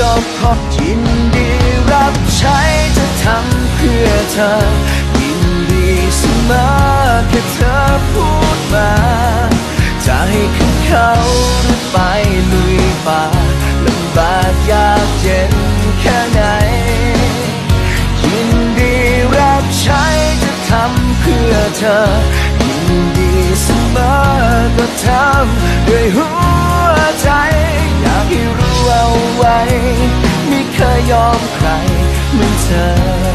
ก็พอยินดีรับใช้จะทำเพื่อเธอ ยินดีเสมอแค่เธอพูดมา จะให้ขึ้นเขาหรือไปลุยป่าลำบากยากเย็นแค่ไหน ยินดีรับใช้จะทำเพื่อเธอ ยินดีเสมอก็ทำด้วยหัว ยอมใครเหมือนเธอ